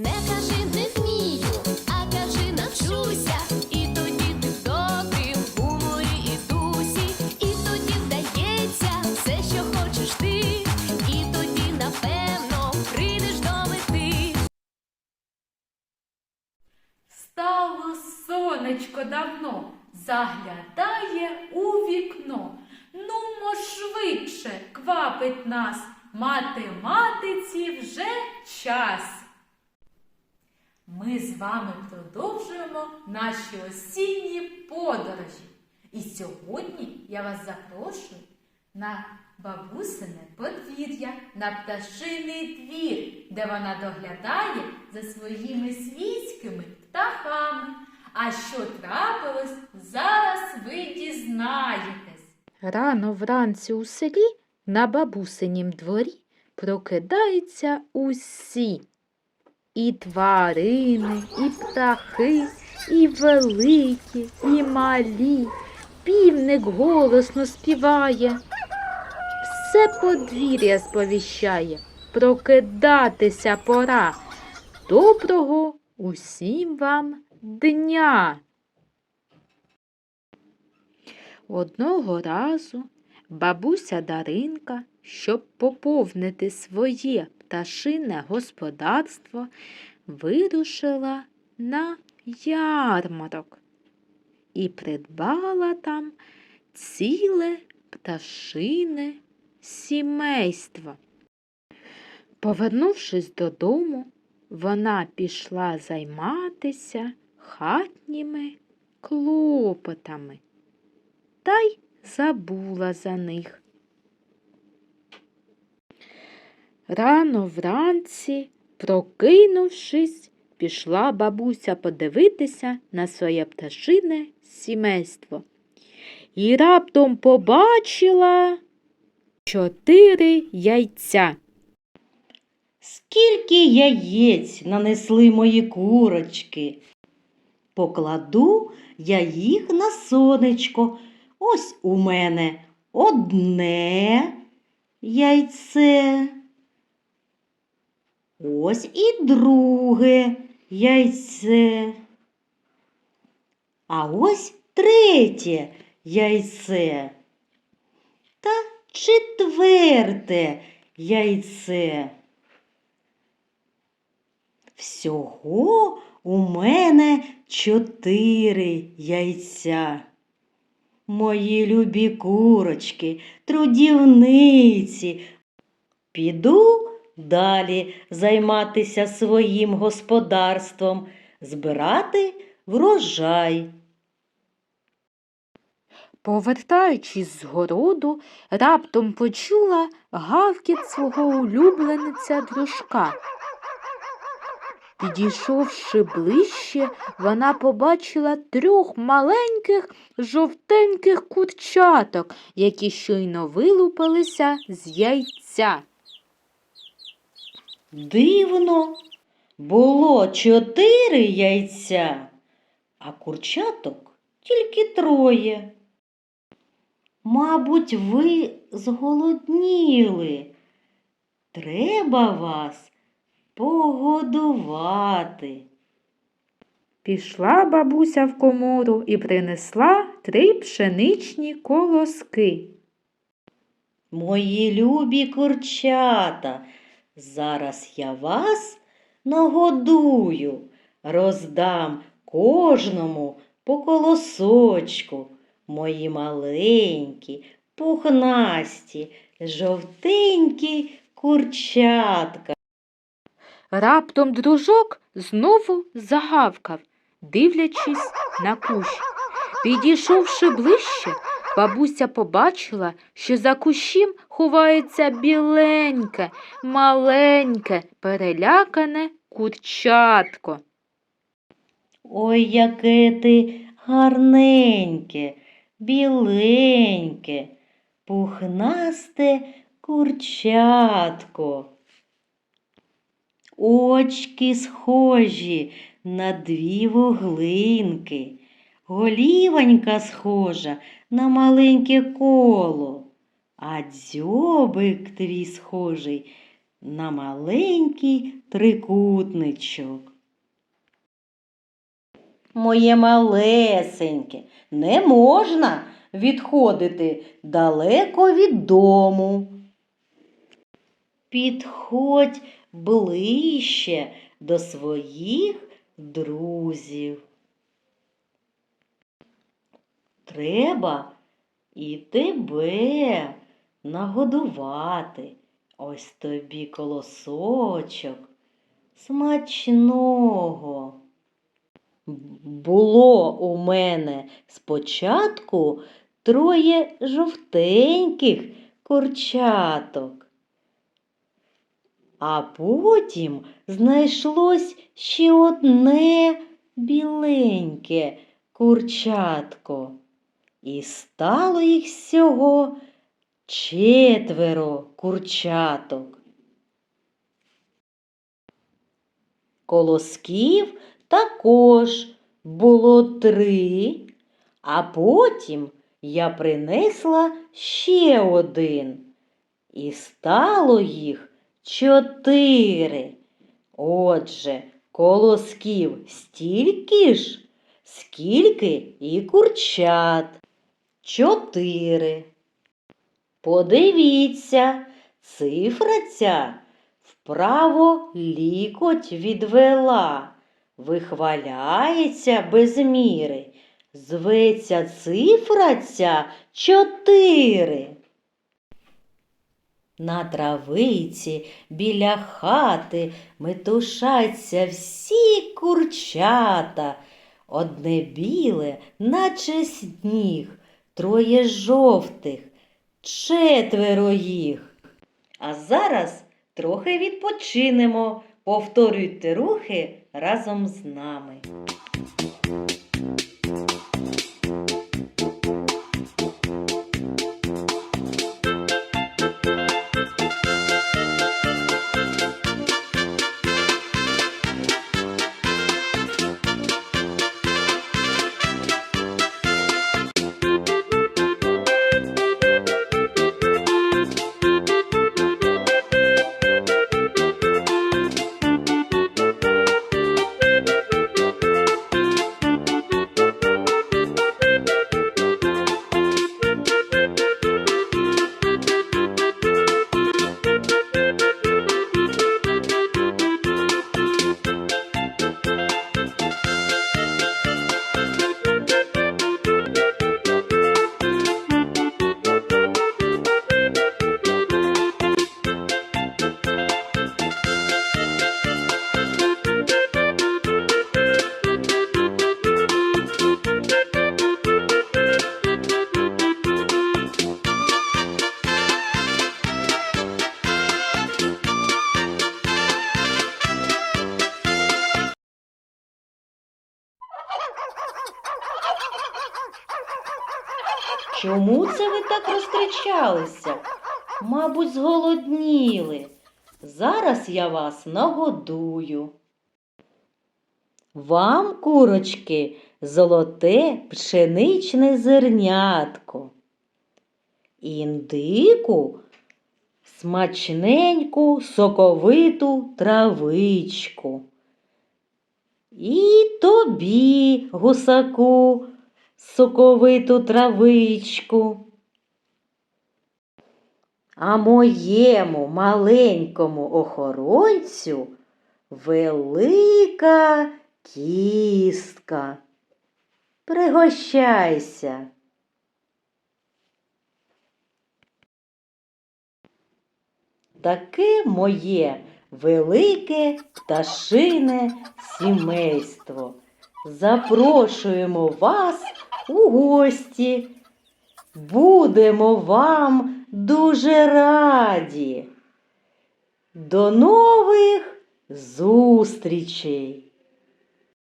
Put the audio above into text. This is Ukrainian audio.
Не кажи не вмію, а кажи навчуся. І тоді ти в добрім гуморі і дусі, і тоді вдається все, що хочеш ти, і тоді, напевно, прийдеш до мети. Стало сонечко давно, заглядає у вікно. Нумо швидше квапить нас, математиці вже час. Ми з вами продовжуємо наші осінні подорожі. І сьогодні я вас запрошую на бабусине подвір'я, на пташиний двір, де вона доглядає за своїми свійськими птахами. А що трапилось, зараз ви дізнаєтесь. Рано вранці у селі на бабусинім дворі прокидаються усі. І тварини, і птахи, і великі, і малі. Півник голосно співає. Все подвір'я сповіщає. Прокидатися пора. Доброго усім вам дня! Одного разу бабуся Даринка, щоб поповнити своє пташине господарство, вирушила на ярмарок і придбала там ціле пташине сімейство. Повернувшись додому, вона пішла займатися хатніми клопотами та й забула за них. Рано вранці, прокинувшись, пішла бабуся подивитися на своє пташине сімейство. І раптом побачила чотири яйця. Скільки яєць нанесли мої курочки? Покладу я їх на сонечко. Ось у мене одне яйце. Ось і друге яйце. А ось третє яйце. Та четверте яйце. Всього у мене чотири яйця. Мої любі курочки, трудівниці. Піду далі займатися своїм господарством, збирати врожай. Повертаючись з городу, раптом почула гавкіт свого улюблениця дружка. Підійшовши ближче, вона побачила трьох маленьких жовтеньких курчаток, які щойно вилупилися з яйця. Дивно, було чотири яйця, а курчаток тільки троє. Мабуть, ви зголодніли. Треба вас погодувати. Пішла бабуся в комору і принесла три пшеничні колоски. Мої любі курчата, зараз я вас нагодую, роздам кожному по колосочку, мої маленькі, пухнасті, жовтенькі курчатка. Раптом дружок знову загавкав, дивлячись на кущ. Підійшовши ближче, бабуся побачила, що за кущем ховається біленьке, маленьке, перелякане курчатко. Ой, яке ти гарненьке, біленьке, пухнасте курчатко. Очки схожі на дві вуглинки, голівонька схожа на маленьке коло, а дзьобик твій схожий на маленький трикутничок. Моє малесеньке, не можна відходити далеко від дому. Підходь ближче до своїх друзів. Треба і тебе нагодувати. Ось тобі колосочок смачного. Було у мене спочатку троє жовтеньких курчаток. А потім знайшлось ще одне біленьке курчатко. І стало їх всього четверо курчаток. Колосків також було три, а потім я принесла ще один. І стало їх чотири. Отже, колосків стільки ж, скільки і курчат. Чотири. Подивіться, цифра ця вправо лікоть відвела, вихваляється без міри. Зветься цифра ця чотири. На травиці біля хати метушаться всі курчата. Одне біле, наче сніг, троє жовтих, четверо їх. А зараз трохи відпочинемо. Повторюйте рухи разом з нами. Чому це ви так розкричалися? Мабуть, зголодніли. Зараз я вас нагодую. Вам, курочки, золоте пшеничне зернятко. Індику смачненьку соковиту травичку. І тобі, гусаку, соковиту травичку. А моєму маленькому охоронцю велика кістка. Пригощайся. Таке моє велике пташине сімейство. Запрошуємо вас у гості. Будемо вам дуже раді. До нових зустрічей!